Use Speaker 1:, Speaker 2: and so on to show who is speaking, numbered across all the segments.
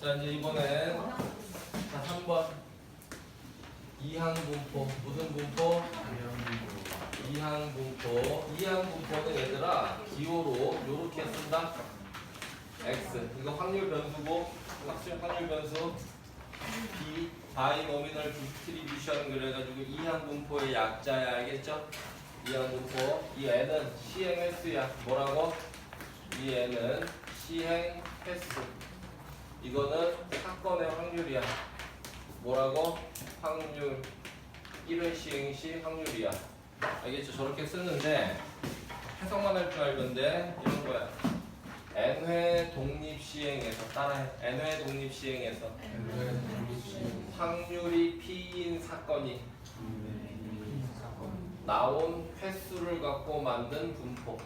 Speaker 1: 자 이제 이번엔 자 3번 이항 분포 무슨 분포? 이항 분포. 이항 분포는 얘들아 기호로 요렇게 쓴다. X. 이거 확률 변수고 확률 확률 변수. B 바이노미널 디스트리뷰션 그래가지고 이항 분포의 약자야 알겠죠? 이항 분포. 이 n은 시행 횟수야. 뭐라고? 이 n은 시행 횟수 이거는 사건의 확률이야. 뭐라고? 확률 1회 시행 시 확률이야. 알겠죠? 저렇게 쓰는데 해석만 할 줄 알던데 이런 거야. n회 독립 시행에서 따라해. n회 독립 시행에서 확률이 p인 사건이 나온 횟수를 갖고 만든 분포.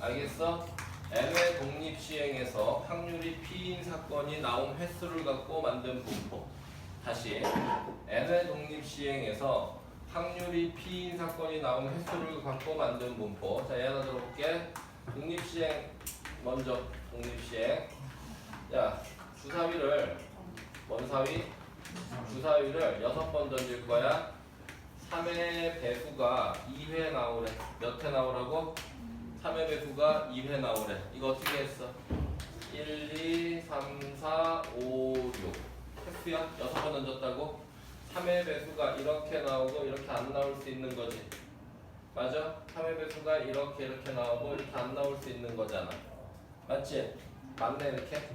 Speaker 1: 알겠어? N회 독립 시행에서 확률이 p인 사건이 나온 횟수를 갖고 만든 분포. 다시 n회 독립 시행에서 확률이 p인 사건이 나온 횟수를 갖고 만든 분포. 자, 예를 들어볼게. 독립 시행 먼저 독립 시행. 자, 주사위를 원사위 주사위를 여섯 번 던질 거야. 3의 배수가 2회 나오래. 몇 회 나오라고? 3의 배수가 2회 나오래. 이거 어떻게 했어? 1, 2, 3, 4, 5, 6. 횟수야? 6번 던졌다고? 3의 배수가 이렇게 나오고 이렇게 안 나올 수 있는 거지. 맞아? 3의 배수가 이렇게 이렇게 나오고 이렇게 안 나올 수 있는 거잖아. 맞지? 맞네 이렇게?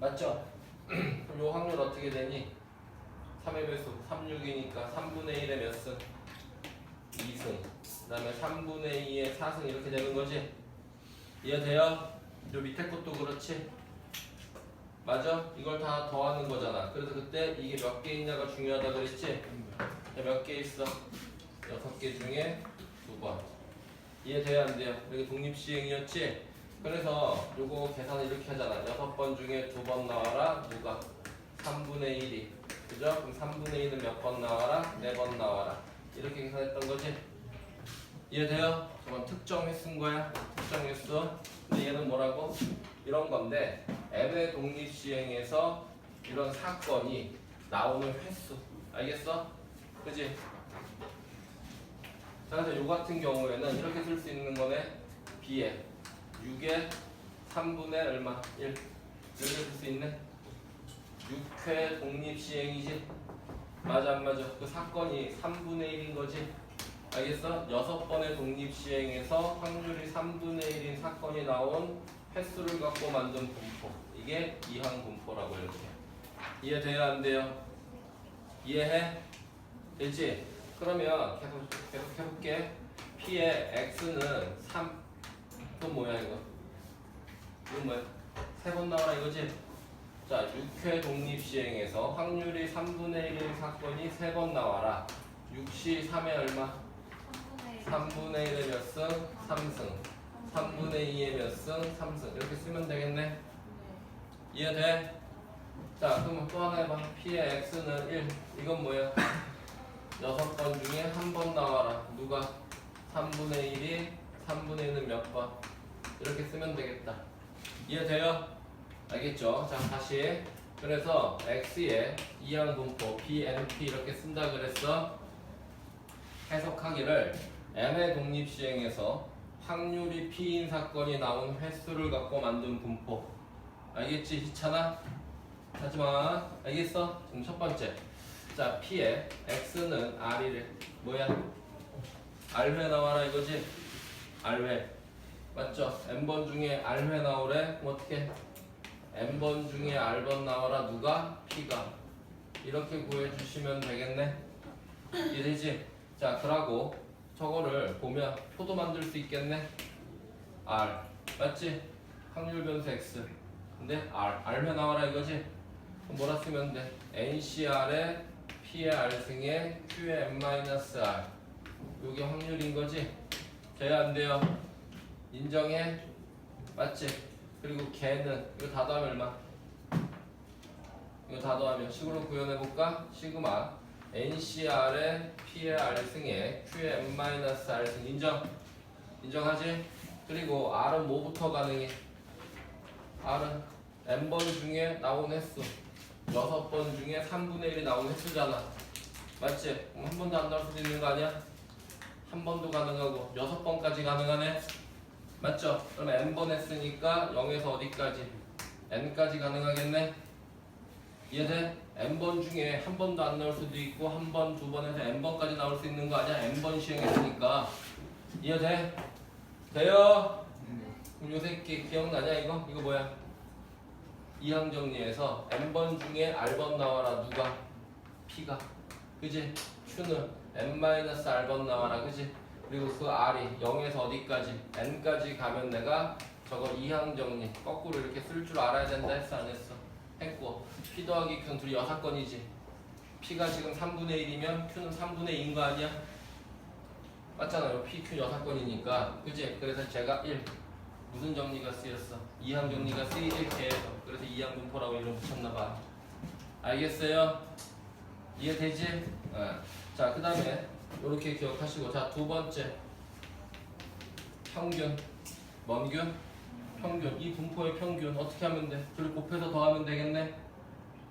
Speaker 1: 맞죠? 그럼 요 확률 어떻게 되니? 3의 배수 36이니까 3분의 1의 몇 승? 2승 그 다음에 3분의 2의 4승 이렇게 되는 거지 이해돼요? 요 밑에 것도 그렇지 맞아? 이걸 다 더하는 거잖아 그래서 그때 이게 몇 개 있냐가 중요하다 그랬지? 몇 개 있어? 여섯 개 중에 두 번 이해돼야 안 돼요? 여기 독립시행이었지? 그래서 요거 계산을 이렇게 하잖아 여섯 번 중에 두 번 나와라 누가? 3분의 1이 그죠? 그럼 3분의 1은 몇 번 나와라? 4번 나와라. 이렇게 계산했던 거지? 이해돼요? 저건 특정 횟수인 거야. 특정 횟수. 근데 얘는 뭐라고? 이런 건데 n의 독립 시행에서 이런 사건이 나오는 횟수. 알겠어? 그지? 자, 그래서 요 같은 경우에는 이렇게 쓸 수 있는 거네. b에 6에 3분의 얼마? 1. 이렇게 쓸 수 있네. 6회 독립 시행이지? 맞아 안 맞아? 그 사건이 3분의 1인 거지? 알겠어? 6번의 독립 시행에서 확률이 3분의 1인 사건이 나온 횟수를 갖고 만든 분포. 이게 이항 분포라고 이렇게. 이해돼야 안 돼요? 이해해? 되지? 그러면 계속 계속 해볼게. P의 X는 3. 또 뭐야 이거? 이거 뭐야? 세 번 나와라 이거지? 자, 6회 독립 시행에서 확률이 3분의 1인 사건이 3번 나와라. 6시 3에 얼마? 3분의 1의 몇 승? 3승. 3분의 2의 몇 승? 3승. 이렇게 쓰면 되겠네. 이해돼? 자, 그럼 또 하나 해봐. P의 X는 1. 이건 뭐야? 6번 중에 한 번 나와라. 누가? 3분의 1이 3분의 1은 몇 번? 이렇게 쓰면 되겠다. 이해돼요? 알겠죠? 자 다시 그래서 x의 이항 분포 bnp 이렇게 쓴다 그랬어 해석하기를 n의 독립 시행에서 확률이 p인 사건이 나온 횟수를 갖고 만든 분포 알겠지 희찬아? 하지마 알겠어? 지금 첫 번째 자 p의 x는 r이래 뭐야? r회 나와라 이거지? r회 맞죠? n번 중에 r회 나오래 그럼 어떻게 n번 중에 r번 나와라 누가? p가 이렇게 구해주시면 되겠네 이해되지? 자 그러고 저거를 보면 표도 만들 수 있겠네 r 맞지? 확률 변수 x 근데 r r면 나와라 이거지? 그럼 뭐라 쓰면 돼? ncr에 p의 r승에 q의 n-r 요게 확률인 거지? 돼야 안 돼요? 인정해? 맞지? 그리고 걔는 이거 다 더하면 얼마? 이거 다 더하면 식으로 구현해 볼까? 시그마 NCR의 P의 R승에 Q의 M-R승 인정? 인정하지? 그리고 R은 뭐부터 가능해? R은 n번 중에 나온 횟수 여섯 번 중에 3분의 1이 나온 횟수잖아 맞지? 한 번도 안 나올 수도 있는 거 아니야? 한 번도 가능하고 여섯 번까지 가능하네 맞죠? 그럼 n번 했으니까 0에서 어디까지? n까지 가능하겠네 이해돼? N번 중에 한 번도 안 나올 수도 있고 한 번, 두 번에서 n번까지 나올 수 있는 거 아니야? n번 시행했으니까 이해돼? 돼요? 그럼 요 새끼 기억나냐 이거? 이거 뭐야? 이항 정리해서 n번 중에 r번 나와라 누가? p가 그지? q는 n-r번 나와라 그지? 그리고 그 r이 0에서 어디까지? n까지 가면 내가 저거 이항 정리 거꾸로 이렇게 쓸 줄 알아야 된다 했어 안 했어? P 더하기 q는 둘이 여사건이지 p가 지금 3분의 1이면 q는 3분의 2인 거 아니야? 맞잖아요 p, q 여사건이니까 그지? 그래서 제가 1 무슨 정리가 쓰였어? 이항 정리가 쓰이지 이렇게 해서 그래서 이항 분포라고 이름 붙였나봐 알겠어요? 이해되지? 어. 자, 그 다음에 이렇게 기억하시고 자, 두 번째 평균 뭔균? 평균 이 분포의 평균 어떻게 하면 돼? 둘 곱해서 더하면 되겠네?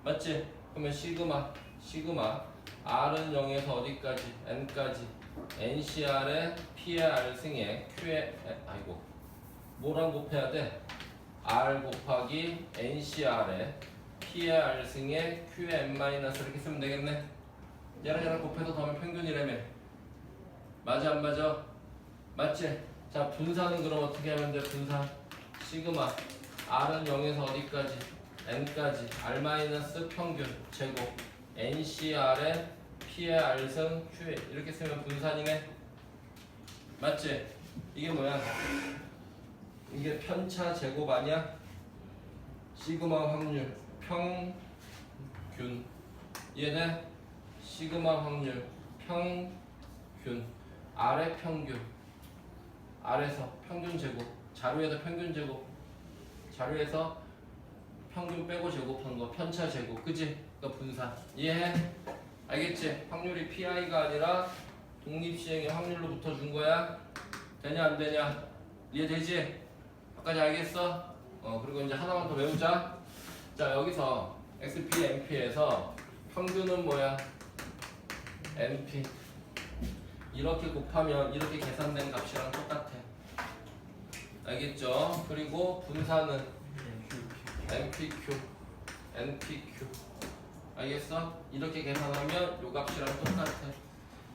Speaker 1: 맞지? 그러면 시그마 시그마 R은 0에서 어디까지? N까지 NCR의 P의 R승의 Q의 에, 아이고 뭐랑 곱해야 돼? R 곱하기 NCR의 P의 R승의 Q의 N 마이너스 이렇게 쓰면 되겠네? 얘랑 얘랑 곱해서 더하면 평균이라며 맞아 안 맞아? 맞지? 자 분산은 그럼 어떻게 하면 돼? 분산 시그마 R은 0에서 어디까지? N까지 R 마이너스 평균 제곱 NCR의 P의 R승 Q의 이렇게 쓰면 분산이네. 맞지? 이게 뭐야? 이게 편차 제곱 아니야? 시그마 확률 평균. 얘네 시그마 확률 평균. 아래 평균. 아래서 평균 제곱. 자료에서 평균 제곱. 자료에서 평균 빼고 제곱한 거 편차 제곱 그지? 그러니까 분산 이해해? 알겠지? 확률이 PI가 아니라 독립시행의 확률로 붙어준 거야 되냐 안 되냐 이해되지? 아까지 알겠어? 어 그리고 이제 하나만 더 외우자 자 여기서 XP, NP에서 평균은 뭐야? NP 이렇게 곱하면 이렇게 계산된 값이랑 똑같아 알겠죠? 그리고 분산은 NPQ NPQ 알겠어? 이렇게 계산하면 요 값이랑 똑같아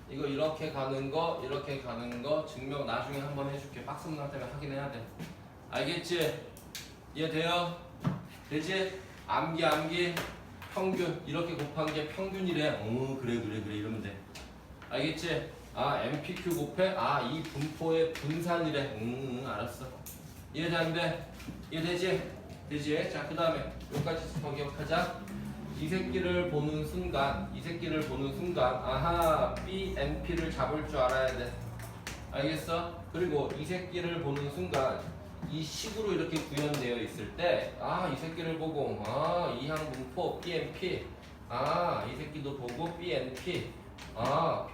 Speaker 1: 이거 이렇게 가는 거 이렇게 가는 거 증명 나중에 한번 해줄게 박스 문항 때문에 확인해야 돼 알겠지? 이해돼요? 되지? 암기 암기 평균 이렇게 곱한 게 평균이래 어 그래 그래 그래 이러면 돼 알겠지? 아 MPQ 곱해 아 이 분포의 분산이래 응, 응 알았어 이해되는데 이해되지? 되지? 자 그 다음에 여기까지 더 기억하자. 이 새끼를 보는 순간 이 새끼를 보는 순간 아하 BNP를 잡을 줄 알아야 돼. 알겠어? 그리고 이 새끼를 보는 순간 이 식으로 이렇게 구현되어 있을 때, 아, 이 새끼를 보고, 아, 이항 분포, BNP, 아, 이 새끼도 보고, BNP, 아,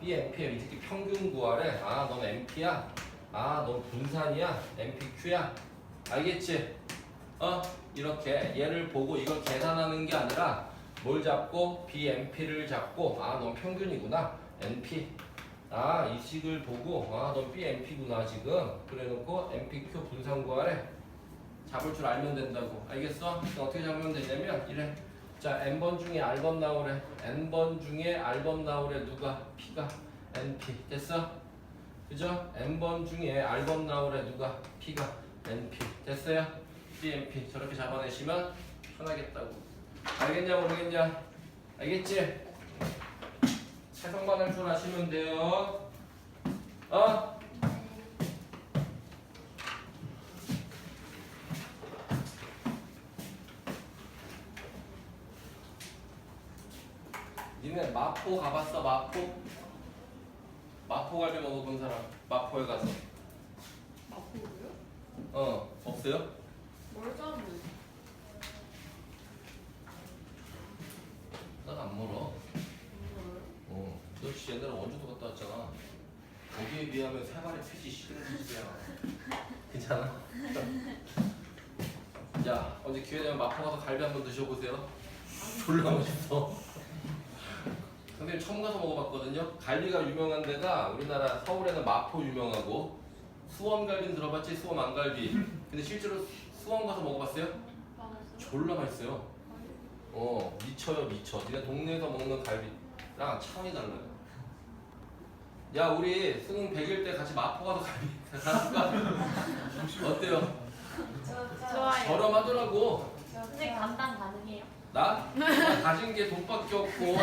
Speaker 1: BNP, 이 새끼 평균 구하래, 아, 넌 NP야, 아, 넌 분산이야, NPQ야, 알겠지? 어, 이렇게 얘를 보고 이걸 계산하는 게 아니라, 뭘 잡고, BNP를 잡고, 아, 넌 평균이구나, NP, 아, 이 식을 보고, 아, 넌 BMP구나, 지금. 그래 놓고, MPQ 분산 구하래. 잡을 줄 알면 된다고. 알겠어? 어떻게 잡으면 되냐면, 이래. 자, N번 중에 R번 나오래. N번 중에 R번 나오래. 누가? P가. NP. 됐어? 그죠? N번 중에 R번 나오래. 누가? P가. NP. 됐어요? BMP. 저렇게 잡아내시면 편하겠다고. 알겠냐, 모르겠냐? 알겠지? 해석만 할줄 아시면 돼요. 어? 니네 마포 가봤어 마포? 마포 갈비 먹어본 사람 마포에 가서
Speaker 2: 마포고요?
Speaker 1: 어 없어요?
Speaker 2: 멀잖아요.
Speaker 1: 난안 멀어. 어, 너 씨, 옛날에 원주도 갔다 왔잖아. 거기에 비하면 세 발의 핏이 시린 짓이야. 괜찮아? 야 언제 기회 되면 마포 가서 갈비 한번 드셔보세요. 졸라 맛있어. 선생님 처음 가서 먹어봤거든요. 갈비가 유명한 데가 우리나라 서울에는 마포 유명하고 수원 갈비는 들어봤지? 수원 안갈비. 근데 실제로 수원 가서 먹어봤어요? 졸라 맛있어요. 어 미쳐요 미쳐. 니네 동네에서 먹는 갈비랑 차원이 달라요. 야 우리 수능 100일 때 같이 마포 가서 갈비 갈까? 어때요?
Speaker 2: 좋아요.
Speaker 1: 저렴하더라고.
Speaker 3: 선생님 감당 가능해요?
Speaker 1: 나? 나 가진 게 돈밖에 없고. 어,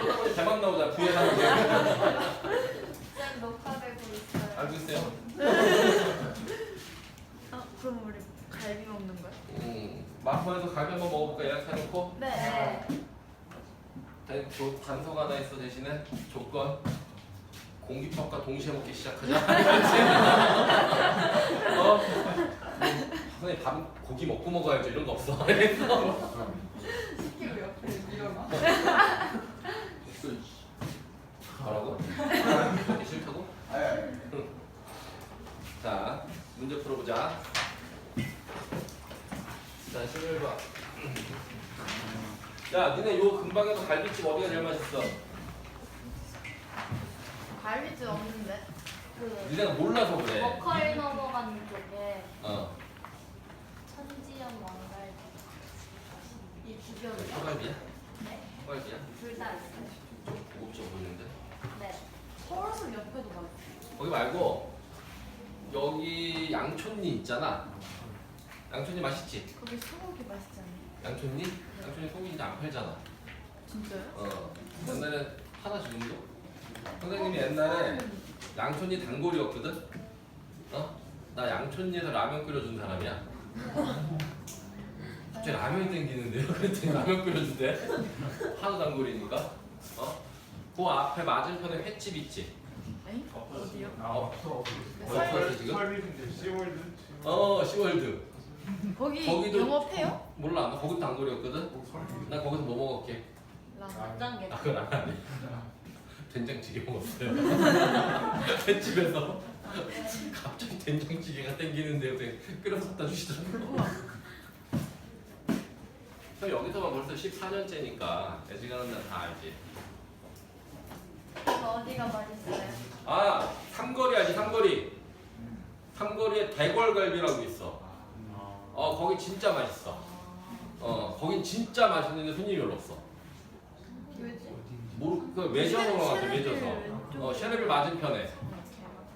Speaker 1: 그러다 보니 대박 나오자. 게.
Speaker 3: 쌤 녹화되고 있어요.
Speaker 1: 알고 있어요?
Speaker 2: 아, 그럼 우리 갈비 먹는 거야?
Speaker 1: 음, 마포에서 갈비 한번 먹어볼까? 예약 사놓고.
Speaker 3: 네.
Speaker 1: 대- 조- 단서가 하나 있어 대신에 조건. 공깃밥과 동시에 먹기 시작하자. 어? 선생님 밥 고기 먹고 먹어야죠. 이런 거 없어.
Speaker 2: 시키고 옆에 밀어놔.
Speaker 1: 뭐라고? 먹기 싫다고? 자, 문제 풀어보자. 자, 11번. 야, 니네 요 근방에서 갈비집 어디가 제일 맛있어?
Speaker 2: 갈비집 없는데?
Speaker 3: 그
Speaker 1: 니네가 몰라서 그래.
Speaker 3: 버컬 넘어가는 쪽에
Speaker 1: 어,
Speaker 3: 천지연 왕갈비 이 주변에
Speaker 1: 허갈비야?
Speaker 3: 네?
Speaker 1: 허갈비야?
Speaker 3: 둘 다 있어요.
Speaker 1: 좀 고급져 보이는데.
Speaker 3: 네.
Speaker 2: 서울숲 옆에도 맛있어.
Speaker 1: 거기 말고 여기 양촌리 있잖아. 양촌리 맛있지?
Speaker 2: 거기 소고기 맛있지 않니?
Speaker 1: 양촌리? 양촌리 소고기 이제 안 팔잖아.
Speaker 2: 진짜요?
Speaker 1: 어, 옛날에 하나 지금도? 선생님이 옛날에 양촌리 단골이었거든? 어? 나 양촌리에서 라면 끓여준 사람이야. 갑자기 라면이 땡기는데요? 그랬더니 라면 끓여준대? 하도 단골이니까. 어? 그 앞에 맞은편에 횟집 있지?
Speaker 2: 에이? 어디요?
Speaker 1: 어,
Speaker 2: 설-
Speaker 1: 어디 지금?
Speaker 4: 설비인데 시월드
Speaker 1: 어, 시월드.
Speaker 2: 거기
Speaker 1: 거기도-
Speaker 2: 영업해요?
Speaker 1: 몰라, 나 거기 단골이었거든? 나 거기서 뭐 먹었게?
Speaker 2: 라면.
Speaker 3: 간장게.
Speaker 1: 아, 그건 안 해. 된장찌개 먹었어요. 횟집에서 갑자기 된장찌개가 땡기는데요. 그냥 끓여서 갖다 주시더라고요. 형 여기서만 벌써 14년째니까 애지간한 날다 알지.
Speaker 3: 어디가 맛있어요?
Speaker 1: 아, 삼거리 알지? 삼거리. 삼거리에 대궐갈비라고 있어. 어, 거기 진짜 맛있어. 어, 거긴 진짜 맛있는데 손님이 별로 없어.
Speaker 2: 왜지?
Speaker 1: 모르, 그것 같아, 외져서. 어, 샤넬빌 맞은편에.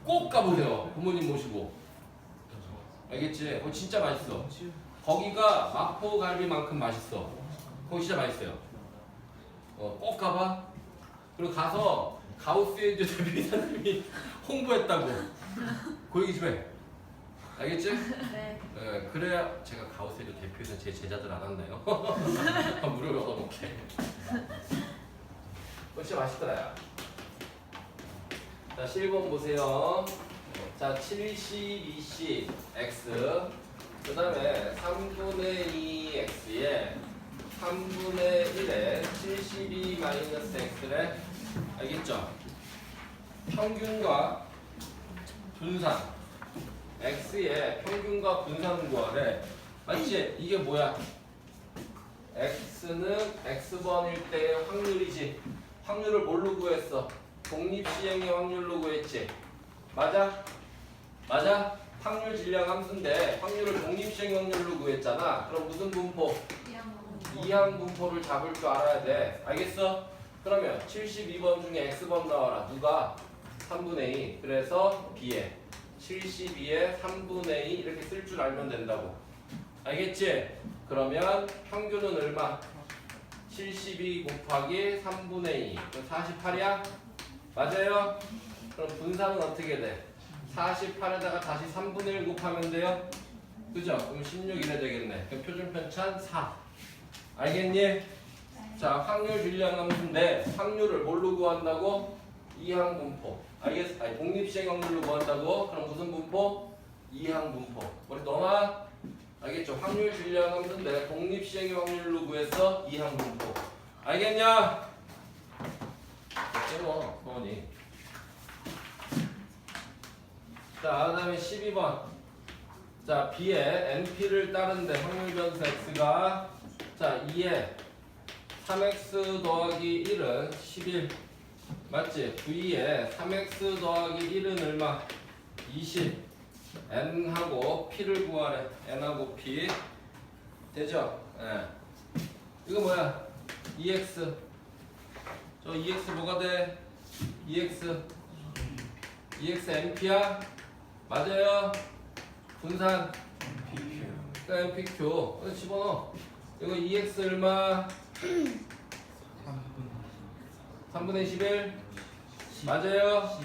Speaker 1: 꼭 가보세요. 부모님 모시고. 알겠지? 거기 진짜 맛있어. 거기가 마포 갈비만큼 맛있어. 거기 진짜 맛있어요. 어, 꼭 가봐. 그리고 가서 가우스에이드 대표이사님이 홍보했다고. 좀 해. 알겠지?
Speaker 2: 네.
Speaker 1: 예, 그래야 제가 가우스에이드 대표이사 제 제자들 안 왔나요? 무료로 얻어먹게. 어, 진짜 맛있더라. 야. 자, 7번 보세요. 자, 72C X. 그 다음에 3분의 2X에 3분의 1에 72 마이너스 X래. 알겠죠? 평균과 분산. X의 평균과 분산 구하래. 맞지? 이게 뭐야? X는 X번일 때의 확률이지. 확률을 뭘로 구했어? 독립시행의 확률로 구했지. 맞아? 맞아? 확률 질량 함수인데 확률을 독립시행 확률로 구했잖아. 그럼 무슨 분포? 이항 분포를 잡을 줄 알아야 돼. 알겠어? 그러면 72번 중에 X번 나와라. 누가? 3분의 2. 그래서 B에 72에 3분의 2 이렇게 쓸 줄 알면 된다고. 알겠지? 그러면 평균은 얼마? 72 곱하기 3분의 2. 48이야? 맞아요? 그럼 분산은 어떻게 돼? 48에다가 다시 3분의 1 곱하면 돼요? 그죠? 그럼 16 이래 되겠네. 그럼 표준 편차는 4. 알겠니? 자, 확률 질량 함수인데 확률을 뭘로 구한다고? 이항 분포. 알겠어? 아니, 독립시행 확률로 구한다고? 그럼 무슨 분포? 이항 분포. 머리 넘어? 알겠죠? 확률 질량 함수인데 독립시행의 확률로 구해서 이항 분포. 알겠냐? 어째뭐 소원이. 자, 그 다음에 12번. 자 B의 NP를 따른데 확률 변수 X가 자 2에 3X 더하기 1은 11 맞지? V에 3X 더하기 1은 얼마? 20 N하고 P를 구하래 N하고 P 되죠? 예. 이거 뭐야? EX 저 EX 뭐가 돼? EX EX NP야? 맞아요? 분산 그러니까 NPQ 이거 집어넣어 이거 EX 얼마? 3분의 11 맞아요?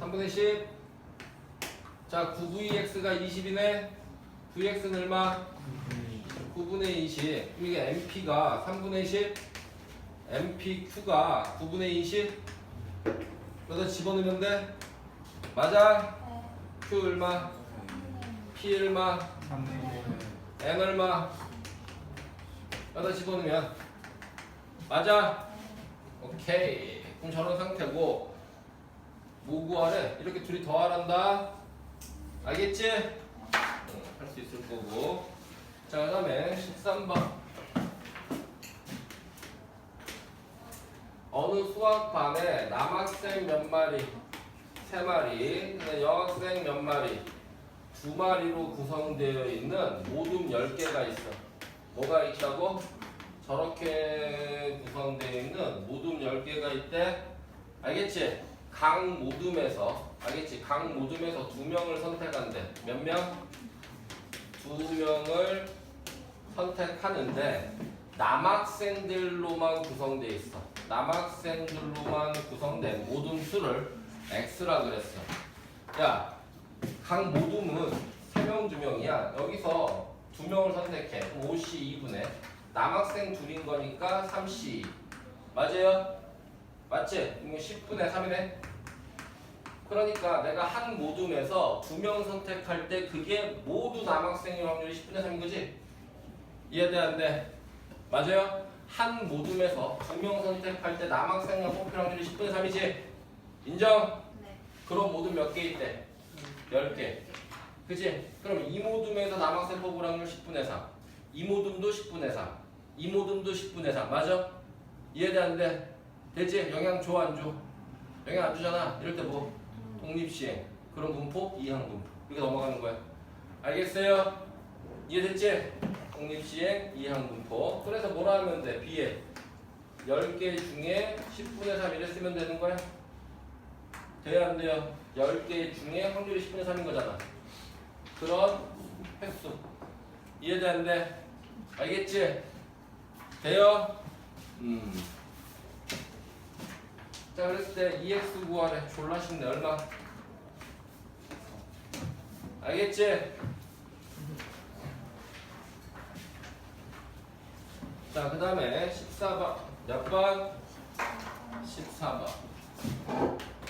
Speaker 1: 3분의 10 자, 9VX가 20이네. VX는 얼마? 9분의 20. 그럼 이게 MP가 3분의 10. MPQ가 9분의 20. 여기다 집어넣으면 돼. 맞아? Q 얼마? P 얼마? N 얼마? 여기다 집어넣으면 맞아? 오케이. 그럼 저런 상태고 뭐 구하래? 이렇게 둘이 더하란다. 알겠지? 할수 있을 거고. 자, 그 다음에 13번. 어느 수학반에 남학생 몇 마리, 세 마리, 여학생 몇 마리, 두 마리로 구성되어 있는 모둠 10개가 있어. 뭐가 있다고? 저렇게 구성되어 있는 모둠 10개가 있대. 알겠지? 각 모둠에서 알겠지? 각 모둠에서 두 명을 선택한대. 몇 명? 두 명을 선택하는데 남학생들로만 구성돼 있어. 남학생들로만 구성된 모둠 수를 x라 그랬어. 야, 각 모둠은 세명두 명이야. 여기서 두 명을 선택해. 5c 2분의 남학생 둘인 거니까 3c. 맞아요? 맞지? 이거 10분의 3이네. 그러니까 내가 한 모둠에서 두 명 선택할 때 그게 모두 남학생일 확률이 10분의 3인 거지? 이해돼 안 돼? 맞아요? 한 모둠에서 두 명 선택할 때 남학생을 뽑힐 확률이 10분의 3이지? 인정?
Speaker 3: 네.
Speaker 1: 그럼 모둠 몇개 있대? 10개. 그지? 그럼 이 모둠에서 남학생 뽑을 확률 10분의 3. 이 모둠도 10분의 3. 이 모둠도 10분의 3. 맞아? 이해돼 안 돼? 되지? 영향 줘안 줘? 영향 안 주잖아. 이럴 때 뭐? 독립시행. 그런 분포? 이항 분포. 이렇게 넘어가는 거야. 알겠어요? 이해됐지? 독립시행, 이항 분포. 그래서 뭐라 하면 돼? B에 10개 중에 10분의 3 이랬으면 되는 거야? 돼야 안 돼요? 10개 중에 확률이 10분의 3인 거잖아. 그런 횟수. 이해돼 안 돼? 알겠지? 돼요? 음. 자, 그랬을 때 EX 구하래. 졸라 쉽네. 얼마? 알겠지? 자, 그 다음에 14번. 몇 번? 14번.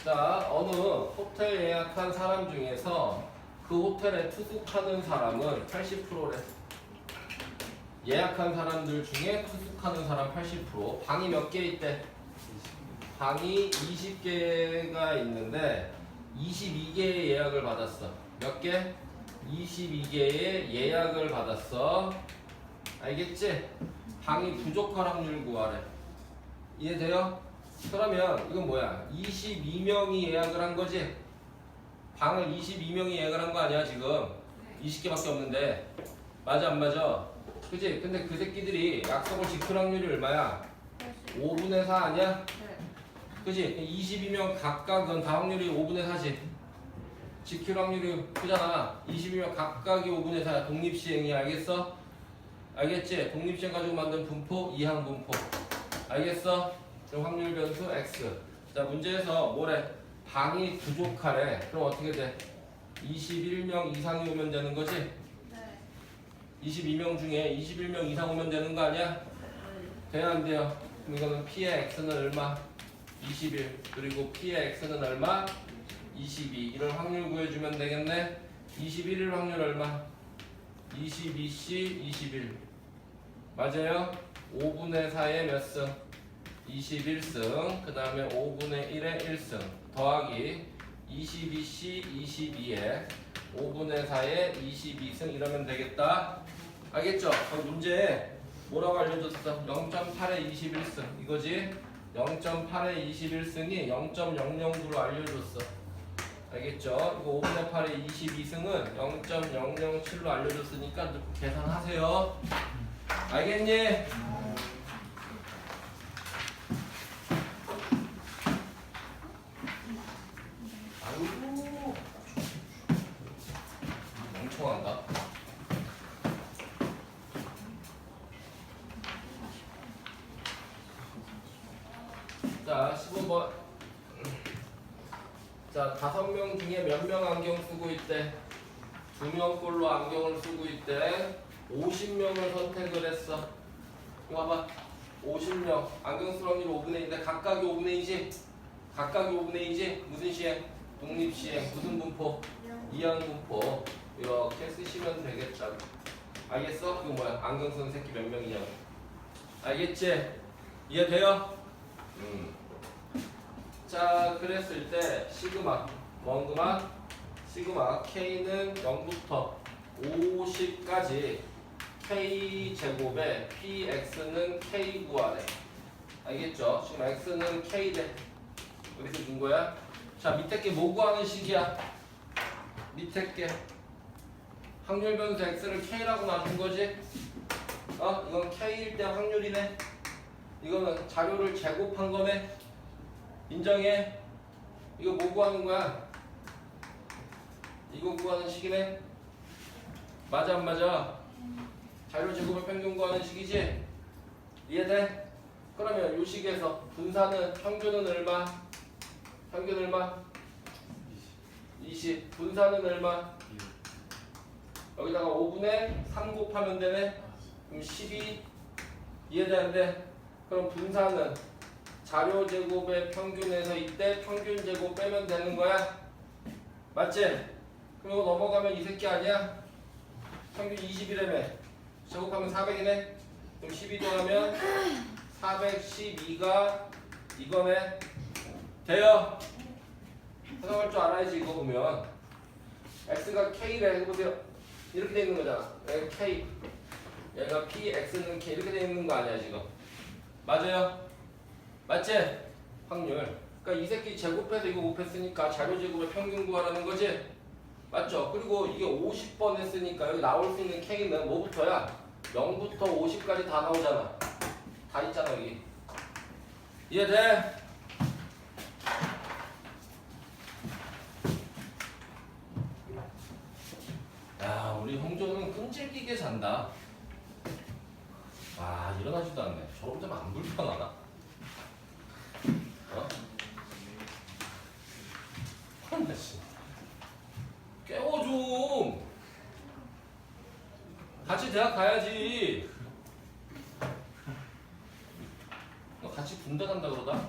Speaker 1: 자, 어느 호텔 예약한 사람 중에서 그 호텔에 투숙하는 사람은 80%래. 예약한 사람들 중에 투숙하는 사람 80%. 방이 몇 개 있대? 방이 20개가 있는데 22개의 예약을 받았어. 몇 개? 22개의 예약을 받았어. 알겠지? 방이 부족할 확률 구하래. 이해돼요? 그러면 이건 뭐야? 22명이 예약을 한 거지? 방을 22명이 예약을 한 거 아니야 지금? 20개밖에 없는데 맞아 안 맞아? 그지? 근데 그 새끼들이 약속을 지킬 확률이 얼마야? 5분의 4 아니야? 그지? 22명 각각은 다 확률이 5분의 4지. 지킬 확률이 크잖아. 22명 각각이 5분의 4야. 독립시행이 알겠어? 알겠지? 독립시행 가지고 만든 분포, 이항 분포. 알겠어? 그럼 확률 변수 x. 자, 문제에서 뭐래? 방이 부족하래. 그럼 어떻게 돼? 21명 이상이 오면 되는 거지?
Speaker 3: 네.
Speaker 1: 22명 중에 21명 이상 오면 되는 거 아니야? 돼야 안 돼요? 그럼 이거는 P의 X는 얼마? 21 그리고 P의 X는 얼마? 22 이런 확률 구해주면 되겠네 21일 확률 얼마? 22C 21 맞아요? 5분의 4의 몇 승? 21승 그 다음에 5분의 1의 1승 더하기 22C 22에 5분의 4에 22승 이러면 되겠다. 알겠죠? 그럼 문제에 뭐라고 알려줬어? 0.8에 21승 이거지? 0.8에 21승이 0.009로 알려줬어. 알겠죠? 이거 5분의 8에 22승은 0.007로 알려줬으니까 계산하세요. 알겠니? 아이고 멍청한가? 자 15번 자 다섯 명 중에 몇 명 안경 쓰고 있대? 두 명꼴로 안경을 쓰고 있대. 50명을 선택을 했어. 이거 봐봐. 50명. 안경 쓸 확률 5분의 1인데 각각이 5분의 2지? 각각이 5분의 2지? 무슨 시행? 독립 시행 무슨 분포? 이항 분포. 이렇게 쓰시면 되겠다. 알겠어? 이거 뭐야? 안경 쓰는 새끼 몇 명이냐고. 알겠지? 이해돼요? 음. 자 그랬을 때 시그마 원그마 시그마 K는 0부터 50까지 K 제곱에 PX는 K 구하래. 알겠죠? 지금 X는 K 대. 이렇게 준 거야? 자 밑에 게 뭐 구하는 식이야? 밑에 게 확률 변수 X를 K라고 놔준 거지? 어? 이건 K일 때 확률이네. 이거는 자료를 제곱한 거네 인정해 이거 뭐 구하는 거야 이거 구하는 식이네 맞아 안 맞아 자료 제곱을 평균 구하는 식이지 이해돼? 그러면 요 식에서 분산은 평균은 얼마? 평균 얼마? 20 분산은 얼마? 여기다가 5분의 3 곱하면 되네 그럼 12 이해돼 안 돼? 그럼 분산은 자료 제곱의 평균에서 이때 평균 제곱 빼면 되는 거야? 맞지? 그리고 넘어가면 이 새끼 아니야? 평균 20이라며. 제곱하면 400이네? 그럼 12 더하면 412가 이거네? 돼요? 해석할 줄 알아야지 이거 보면. x가 k래. 해보세요. 이렇게 돼 있는 거잖아. 여기 k. 얘가 p x는 k. 이렇게 돼 있는 거 아니야 지금? 맞아요? 맞지? 확률 그러니까 이 새끼 제곱해서 이거 곱했으니까 자료 제곱의 평균 구하라는 거지 맞죠? 그리고 이게 50번 했으니까 여기 나올 수 있는 k는 뭐부터야? 0부터 50까지 다 나오잖아 다 있잖아 여기 이해돼? 야 우리 홍조는 끈질기게 잔다 아 일어나지도 않네 저런 데면 안 불편하나? 어? 한나 씨 깨워 좀 같이 대학 가야지 너 같이 군대 간다 그러다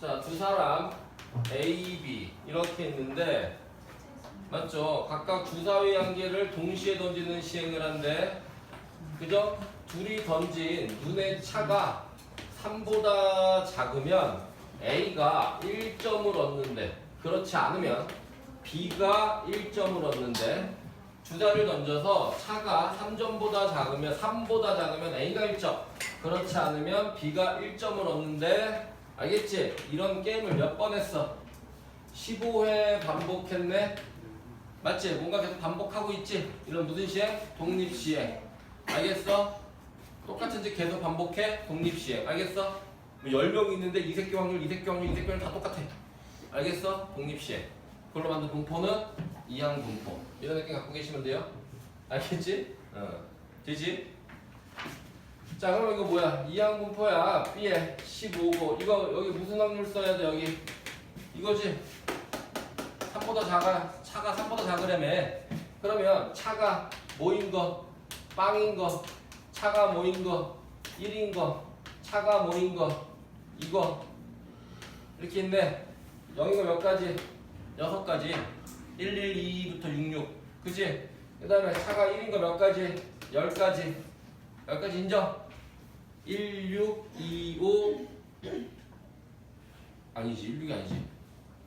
Speaker 1: 자 두 사람 A, B 이렇게 있는데 맞죠? 각각 주사위 한 개를 동시에 던지는 시행을 한대 그죠? 둘이 던진 눈의 차가 3보다 작으면 A가 1점을 얻는데 그렇지 않으면 B가 1점을 얻는데 주사를 던져서 차가 3점보다 작으면 3보다 작으면 A가 1점 그렇지 않으면 B가 1점을 얻는데 알겠지? 이런 게임을 몇 번 했어? 15회 반복했네 맞지? 뭔가 계속 반복하고 있지? 이런 무슨 시행? 독립시행 알겠어? 똑같은 지 계속 반복해? 독립시행 알겠어? 뭐 10명 있는데 이 새끼 확률, 이 새끼 확률, 이 새끼 확률 다 똑같아 알겠어? 독립시행 그걸로 만든 분포는 이항 분포. 이런 느낌 갖고 계시면 돼요? 알겠지? 어. 되지? 자 그럼 이거 뭐야? 이항 분포야. B에 15고 이거 여기 무슨 확률 써야 돼 여기? 이거지? 3보다 작아. 차가 3보다 작으려면 그러면 차가 뭐인 거? 빵인 거? 차가 뭐인 거? 1인 거? 차가 뭐인 거? 이거. 이렇게 있네. 0인 거몇 가지? 6가지 112부터 66 그지? 그 다음에 차가 1인 거 몇 가지? 10가지 10가지 인정? 1, 6, 2, 5 아니지 1, 6이 아니지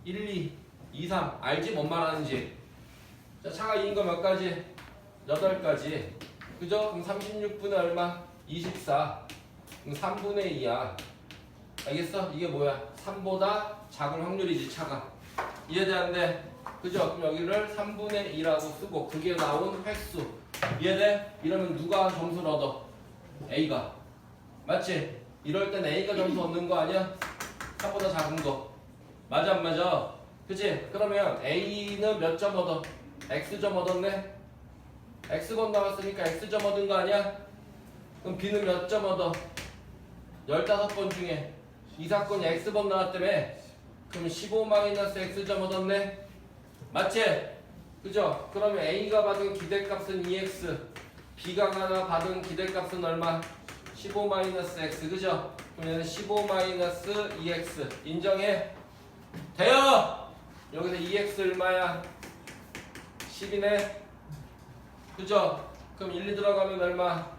Speaker 1: 1, 2 2, 3 알지 뭔 말하는지 자 차가 2인 거 몇 가지? 8가지 그죠? 그럼 36분의 얼마? 24 그럼 3분의 2야 알겠어? 이게 뭐야? 3보다 작은 확률이지 차가 이해되는데 그죠? 그럼 여기를 3분의 2라고 쓰고 그게 나온 횟수 이해돼? 이러면 누가 점수를 얻어? A가 맞지? 이럴 땐 A가 점수 얻는 거 아니야? 3보다 작은 거 맞아 안 맞아? 그치? 그러면 A는 몇 점 얻어? X점 얻었네? X번 나왔으니까 X점 얻은 거 아니야? 그럼 B는 몇 점 얻어? 15번 중에 이 사건이 X번 나왔다며 그럼 15-X점 얻었네? 맞지? 그죠? 그러면 A가 받은 기대값은 2X B가 하나 받은 기대값은 얼마? 15-X 그죠? 얘는 15-2X 인정해? 돼요! 여기서 2X 얼마야? 10이네 그죠? 그럼 1, 2 들어가면 얼마?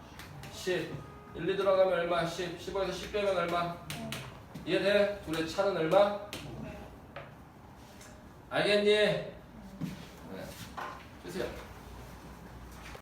Speaker 1: 10 1, 2 들어가면 얼마? 10 15에서 10 빼면 얼마? 이해돼? 둘의 차는 얼마? 알겠니? 네. 주세요